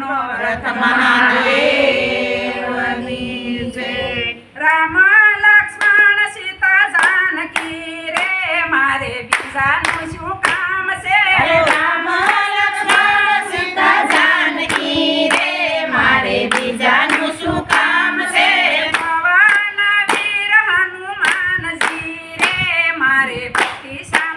નો રથ મહાદેવની રામ લક્ષ્મણ સીતા જાનકી રે મારે બીજાનું શું કામ છે રામ લક્ષ્મણ સીતા જાનકી રે મારે બીજાનું શું કામ છે પવન વીર હનુમાનજી રે મારે પ્રતિશા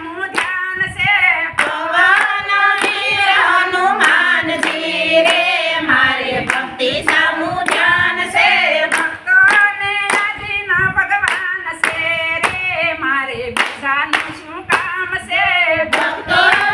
ભગવાન છે રે મારે બીજાનું શું કામ છે ભક્તો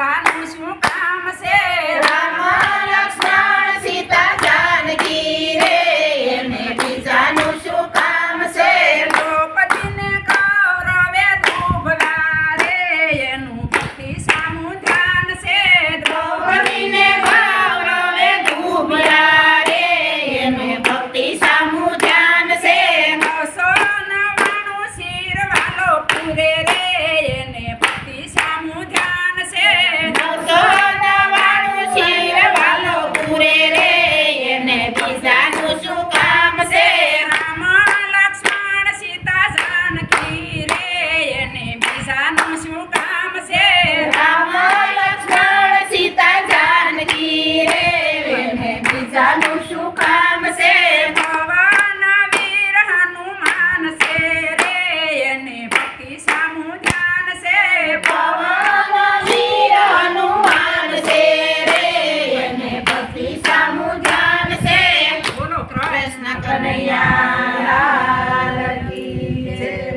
cá, não, o senhor